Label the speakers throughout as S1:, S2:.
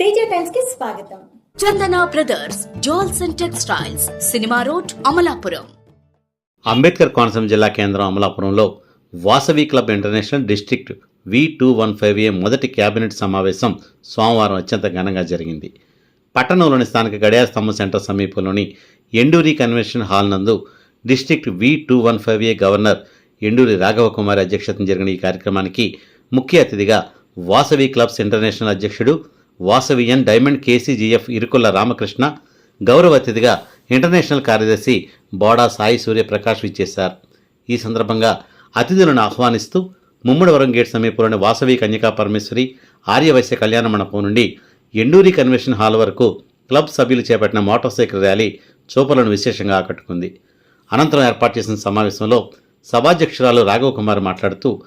S1: తేజ టైమ్స్కి స్వాగతం.
S2: Chandana brothers jewels and textiles cinema road Amalapuram.
S3: Ambedkar Konaseema జిల్లా కేంద్రం అమలాపురంలో Vasavi club international district V two one five A మొదటి cabinet సమావేశం సోమవారం అత్యంత ఘనంగా జరిగింది. పట్టణంలోని స్థానిక గడియార స్తంభం సెంటర్ సమీపంలోని ఎండూరి కన్వెన్షన్ హాల్ నందు district V two one five A governor Enduri Raghava Kumari అధ్యక్షతన జరిగిన ఈ కార్యక్రమానికి ముఖ్య అతిథిగా వాసవి క్లబ్స్ ఇంటర్నేషనల్ అధ్యక్షుడు వాసవియన్ డైమండ్ కేసీజీఎఫ్ ఇరుకుల రామకృష్ణ గౌరవ అతిథిగా ఇంటర్నేషనల్ కార్యదర్శి బోడా సాయి సూర్యప్రకాష్ విచ్చేశారు. ఈ సందర్భంగా అతిథులను ఆహ్వానిస్తూ ముమ్మడివరం గేట్ సమీపంలోని వాసవి కన్యకా పరమేశ్వరి ఆర్యవైశ్య కళ్యాణ మండపం నుండి ఎండూరి కన్వెన్షన్ హాల్ వరకు క్లబ్ సభ్యులు చేపట్టిన మోటార్ సైకిల్ ర్యాలీ చూపలను విశేషంగా ఆకట్టుకుంది. అనంతరం ఏర్పాటు చేసిన సమావేశంలో సభాధ్యక్షురాలు రాఘవ కుమార్ మాట్లాడుతూ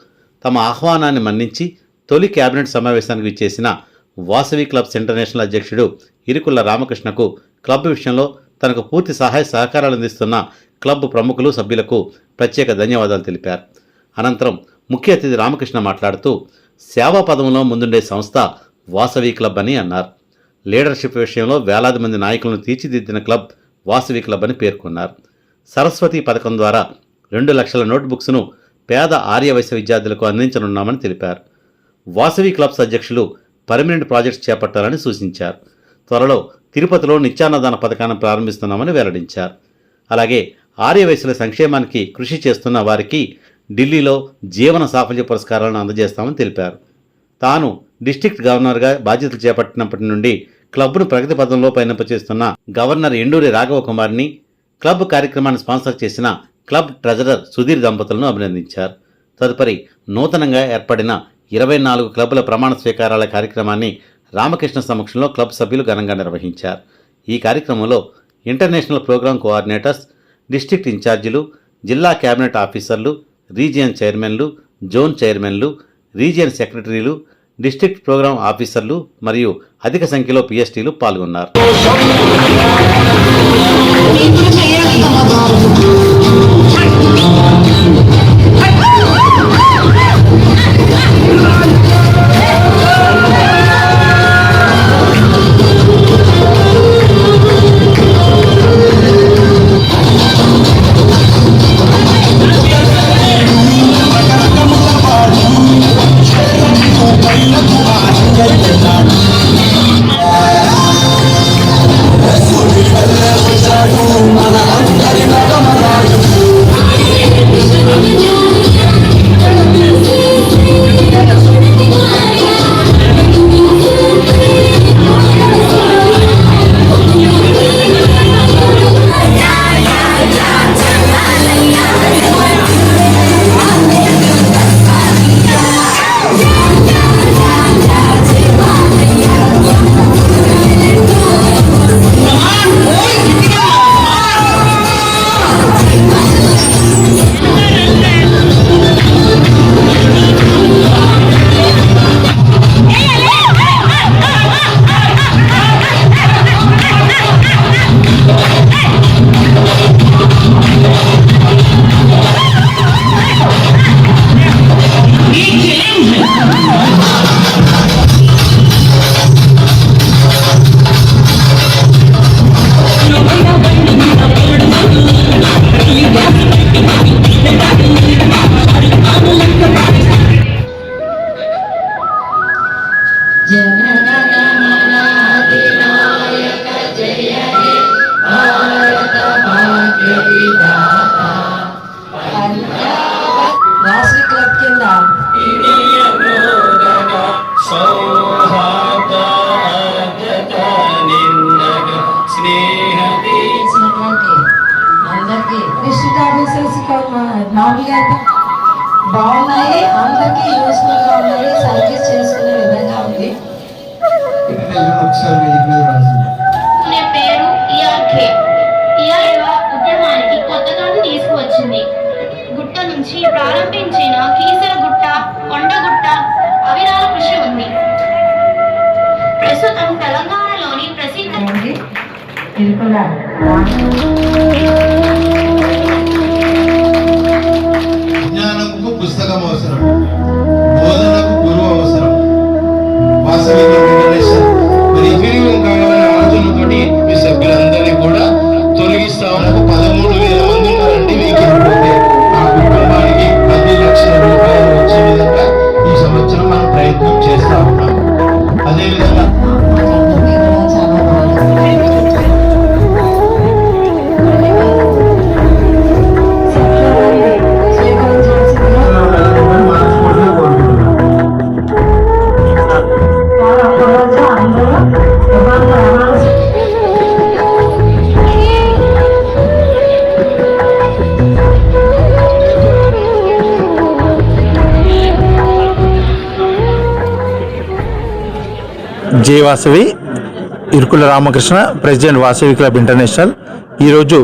S3: తమ ఆహ్వానాన్ని మన్నించి తొలి కేబినెట్ సమావేశానికి విచ్చేసిన వాసవి క్లబ్స్ ఇంటర్నేషనల్ అధ్యక్షుడు ఇరుకుల రామకృష్ణకు క్లబ్ విషయంలో తనకు పూర్తి సహాయ సహకారాలు అందిస్తున్న క్లబ్ ప్రముఖులు సభ్యులకు ప్రత్యేక ధన్యవాదాలు తెలిపారు. అనంతరం ముఖ్య అతిథి రామకృష్ణ మాట్లాడుతూ సేవా పదంలో ముందుండే సంస్థ వాసవి క్లబ్ అని అన్నారు. లీడర్షిప్ విషయంలో వేలాది మంది నాయకులను తీర్చిదిద్దిన క్లబ్ వాసవి క్లబ్ అని పేర్కొన్నారు. సరస్వతి పథకం ద్వారా రెండు లక్షల నోట్బుక్స్ను పేద ఆర్యవైశ్య విద్యార్థులకు అందించనున్నామని తెలిపారు. వాసవి క్లబ్స్ అధ్యక్షులు పర్మనెంట్ ప్రాజెక్ట్స్ చేపట్టాలని సూచించారు. త్వరలో తిరుపతిలో నిత్యాన్నదాన పథకాన్ని ప్రారంభిస్తున్నామని వెల్లడించారు. అలాగే ఆర్యవయసుల సంక్షేమానికి కృషి చేస్తున్న వారికి ఢిల్లీలో జీవన సాఫల్య పురస్కారాలను అందజేస్తామని తెలిపారు. తాను డిస్ట్రిక్ట్ గవర్నర్గా బాధ్యతలు చేపట్టినప్పటి నుండి క్లబ్ను ప్రగతి పథంలో పయనింపచేస్తున్న గవర్నర్ ఎండూరి రాఘవ కుమార్ని క్లబ్ కార్యక్రమాన్ని స్పాన్సర్ చేసిన క్లబ్ ట్రెజరర్ సుధీర్ దంపతులను అభినందించారు. తదుపరి నూతనంగా ఏర్పడిన ఇరవై నాలుగు క్లబ్ల ప్రమాణ స్వీకారాల కార్యక్రమాన్ని రామకృష్ణ సమక్షంలో క్లబ్ సభ్యులు ఘనంగా నిర్వహించారు. ఈ కార్యక్రమంలో ఇంటర్నేషనల్ ప్రోగ్రాం కోఆర్డినేటర్స్ డిస్ట్రిక్ట్ ఇన్ఛార్జీలు జిల్లా కేబినెట్ ఆఫీసర్లు రీజియన్ చైర్మన్లు జోన్ చైర్మన్లు రీజియన్ సెక్రటరీలు డిస్టిక్ట్ ప్రోగ్రాం ఆఫీసర్లు మరియు అధిక సంఖ్యలో పిఎస్టీలు పాల్గొన్నారు.
S4: వాసవి బాగున్నాయి. అందరికీ యూస్ఫుల్గా ఉన్నాయి. సర్వీస్ చేసుకునే విధంగా ఉంది.
S5: అనే పేరు ఇయార్కే ఇయార్వ ఉద్యమానికి కొత్తగాను తీసుకువచ్చింది. గుట్ట నుంచి ప్రారంభించిన కీసర గుట్ట కొండగుట్ట అవిరాల కృషి ఉంది. ప్రస్తుతం తెలంగాణలోని ప్రసిద్ధ
S4: ఉంది. ఇది కూడా
S6: పుస్తకం అవసరం. బోధనకు గురువు అవసరం. వాసవి
S1: జే Vasavi Irukula Ramakrishna president Vasavi club international. ఈరోజు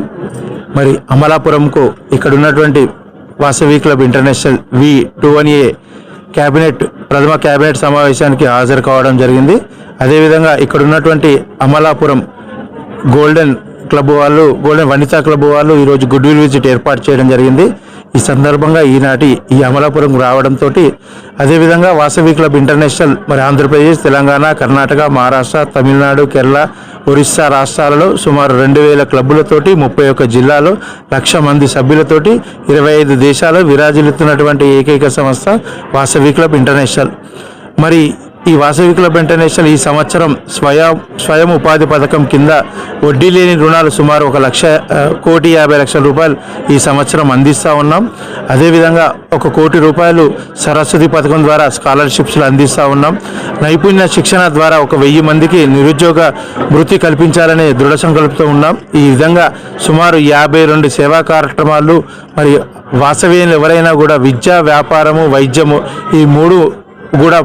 S1: మరి అమలాపురంకు ఇక్కడ ఉన్నటువంటి Vasavi club international V two one A cabinet ప్రథమ క్యాబినెట్ సమావేశానికి హాజరు కావడం జరిగింది. అదేవిధంగా ఇక్కడ ఉన్నటువంటి అమలాపురం గోల్డెన్ క్లబ్ వాళ్ళు గోల్డెన్ వనితా క్లబ్ వాళ్ళు ఈరోజు గుడ్ విల్ విజిట్ ఏర్పాటు చేయడం జరిగింది. ఈ సందర్భంగా ఈనాటి ఈ అమలాపురం రావడంతో అదేవిధంగా వాసవి క్లబ్ ఇంటర్నేషనల్ మరి ఆంధ్రప్రదేశ్ తెలంగాణ కర్ణాటక మహారాష్ట్ర తమిళనాడు కేరళ ఒరిస్సా రాష్ట్రాలలో సుమారు రెండు వేల క్లబ్బులతోటి ముప్పై ఒక్క జిల్లాలో లక్ష మంది సభ్యులతోటి ఇరవై ఐదు దేశాలు విరాజిల్లుతున్నటువంటి ఏకైక సంస్థ వాసవి క్లబ్ ఇంటర్నేషనల్. మరి ఈ వాసవి క్లబ్ ఇంటర్నేషనల్ ఈ సంవత్సరం స్వయం స్వయం ఉపాధి పథకం కింద వడ్డీ లేని రుణాలు సుమారు ఒక లక్ష కోటి యాభై లక్షల రూపాయలు ఈ సంవత్సరం అందిస్తూ ఉన్నాం. అదేవిధంగా ఒక కోటి రూపాయలు సరస్వతి పథకం ద్వారా స్కాలర్షిప్స్లు అందిస్తూ ఉన్నాం. నైపుణ్య శిక్షణ ద్వారా ఒక వెయ్యి మందికి నిరుద్యోగ వృత్తి కల్పించాలనే దృఢ సంకల్పంతో ఉన్నాం. ఈ విధంగా సుమారు యాభై రెండు సేవా కార్యక్రమాలు మరియు వాసవ్యులు ఎవరైనా కూడా విద్య వ్యాపారము వైద్యము ఈ మూడు కూడా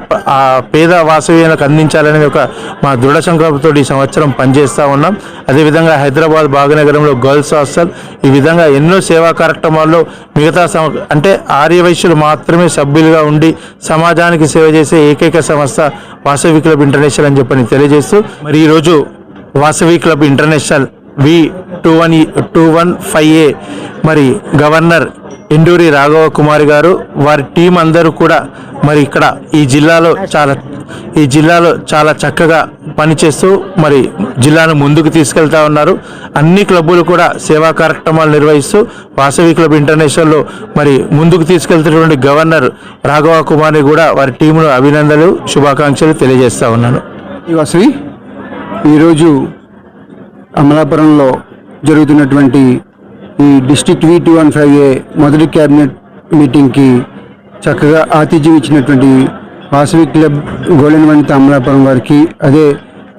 S1: పేద వాసవ్యాలకు అందించాలనేది ఒక మా దృఢ సంకల్పంతో ఈ సంవత్సరం పనిచేస్తూ ఉన్నాం. అదేవిధంగా హైదరాబాద్ భాగనగరంలో గర్ల్స్ హాస్టల్. ఈ విధంగా ఎన్నో సేవా కార్యక్రమాల్లో మిగతా సమ అంటే ఆర్యవైశ్యులు మాత్రమే సభ్యులుగా ఉండి సమాజానికి సేవ చేసే ఏకైక సంస్థ వాసవి క్లబ్ ఇంటర్నేషనల్ అని చెప్పని తెలియజేస్తూ మరి ఈరోజు Vasavi club international V two one two one five A. మరి గవర్నర్ ఎండూరి రాఘవ కుమార్ గారు వారి టీం అందరూ కూడా మరి ఇక్కడ ఈ జిల్లాలో చాలా ఈ జిల్లాలో చాలా చక్కగా పనిచేస్తూ మరి జిల్లాను ముందుకు తీసుకెళ్తా ఉన్నారు. అన్ని క్లబ్బులు కూడా సేవా కార్యక్రమాలు నిర్వహిస్తూ వాసవి క్లబ్ ఇంటర్నేషనల్లో మరి ముందుకు తీసుకెళ్తున్నటువంటి గవర్నర్ రాఘవ కుమార్ని కూడా వారి టీమును అభినందనలు శుభాకాంక్షలు తెలియజేస్తా ఉన్నాను.
S7: వాసవి ఈరోజు అమలాపురంలో జరుగుతున్నటువంటి ఈ district V two one five A మొదటి క్యాబినెట్ మీటింగ్కి చక్కగా ఆతిథ్యం ఇచ్చినటువంటి వాసవి క్లబ్ గోల్డెన్ వనిత అమలాపురం వారికి అదే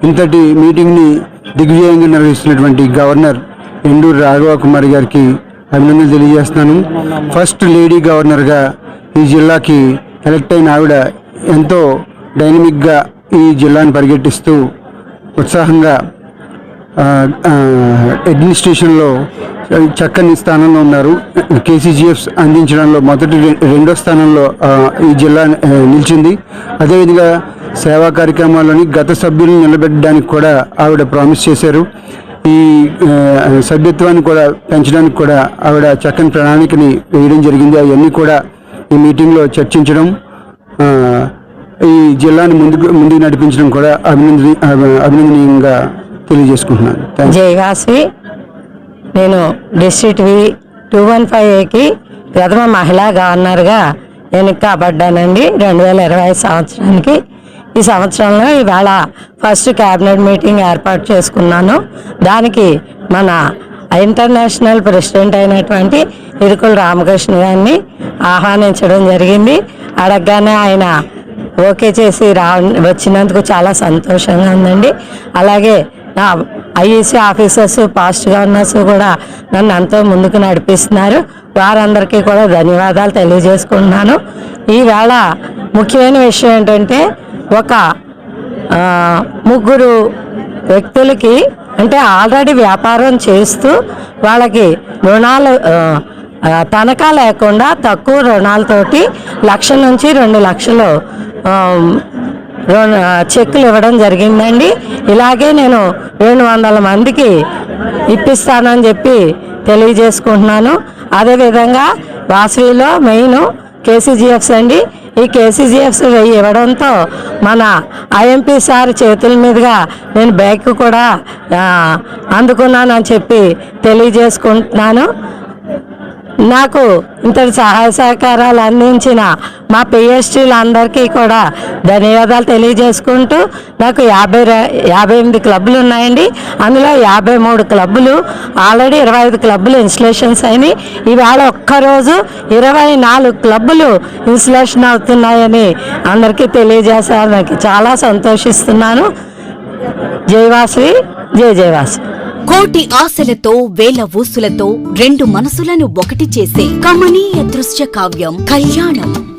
S7: ఇంతటి మీటింగ్ని దిగ్విజయంగా నిర్వహిస్తున్నటువంటి గవర్నర్ ఎండూరు రాఘవ కుమారి గారికి అభినందనలు తెలియజేస్తున్నాను. ఫస్ట్ లేడీ గవర్నర్గా ఈ జిల్లాకి ఎలక్ట్ అయిన ఆవిడ ఎంతో డైనమిక్గా ఈ జిల్లాను పరిగెట్టిస్తూ ఉత్సాహంగా అడ్మినిస్ట్రేషన్లో చక్కని స్థానంలో ఉన్నారు. కేసీజీఎఫ్స్ అందించడంలో మొదటి రెండో స్థానంలో ఈ జిల్లా నిలిచింది. అదేవిధంగా సేవా కార్యక్రమాల్లోని గత సభ్యులను నిలబెట్టడానికి కూడా ఆవిడ ప్రామిస్ చేశారు. ఈ సభ్యత్వాన్ని కూడా పెంచడానికి కూడా ఆవిడ చక్కని ప్రణాళికని వేయడం జరిగింది. అవన్నీ కూడా ఈ మీటింగ్లో చర్చించడం ఈ జిల్లాని ముందుకు ముందుకు నడిపించడం కూడా అభినందన అభినందనీయంగా తెలియజేసుకుంటున్నాను. థ్యాంక్
S4: జయవాసి నేను district V two one five ఏకి ప్రథమ మహిళా గవర్నర్గా ఎన్నిక కాబడ్డానండి రెండు వేల ఇరవై సంవత్సరానికి. ఈ సంవత్సరంలో ఇవాళ ఫస్ట్ క్యాబినెట్ మీటింగ్ ఏర్పాటు చేసుకున్నాను. దానికి మన ఇంటర్నేషనల్ ప్రెసిడెంట్ అయినటువంటి ఇరుకుల రామకృష్ణ గారిని ఆహ్వానించడం జరిగింది. అడగగానే ఆయన ఓకే చేసి రా వచ్చినందుకు చాలా సంతోషంగా ఉందండి. అలాగే నా ఐఏసీ ఆఫీసర్స్ పాస్ట్ గవర్నర్స్ కూడా నన్ను ఎంతో ముందుకు నడిపిస్తున్నారు. వారందరికీ కూడా ధన్యవాదాలు తెలియజేసుకుంటున్నాను. ఈవేళ ముఖ్యమైన విషయం ఏంటంటే ఒక ముగ్గురు వ్యక్తులకి అంటే ఆల్రెడీ వ్యాపారం చేస్తూ వాళ్ళకి రుణాలు తనఖా లేకుండా తక్కువ రుణాలతోటి లక్ష నుంచి రెండు లక్షలు చెక్కులు ఇవ్వడం జరిగిందండి. ఇలాగే నేను రెండు వందల మందికి ఇప్పిస్తానని చెప్పి తెలియజేసుకుంటున్నాను. అదేవిధంగా వాసవిలో మెయిన్ కేసీజీఎఫ్స్ అండి. ఈ కేసీజీఎఫ్స్ వెయ్యి ఇవ్వడంతో మన ఐఎంపీ సార్ చేతుల మీదుగా నేను బ్యాగ్ కూడా అందుకున్నానని చెప్పి తెలియజేసుకుంటున్నాను. నాకు ఇంతటి సహాయ సహకారాలు అందించిన మా పిఎస్టీలందరికీ కూడా ధన్యవాదాలు తెలియజేసుకుంటూ నాకు యాభై యాభై ఎనిమిది క్లబ్బులు ఉన్నాయండి. అందులో యాభై మూడు క్లబ్బులు ఆల్రెడీ ఇరవై ఐదు క్లబ్బులు ఇన్స్టలేషన్స్ అయినాయి. ఇవాళ ఒక్కరోజు ఇరవై నాలుగు క్లబ్బులు ఇన్స్టలేషన్ అవుతున్నాయని అందరికీ తెలియజేసానికి చాలా సంతోషిస్తున్నాను. జయవాసి జయ జయవాసి
S2: కోటి ఆశలతో వేల ఊసులతో రెండు మనసులను ఒకటి చేసే కమనీయ దృశ్య కావ్యం కళ్యాణం.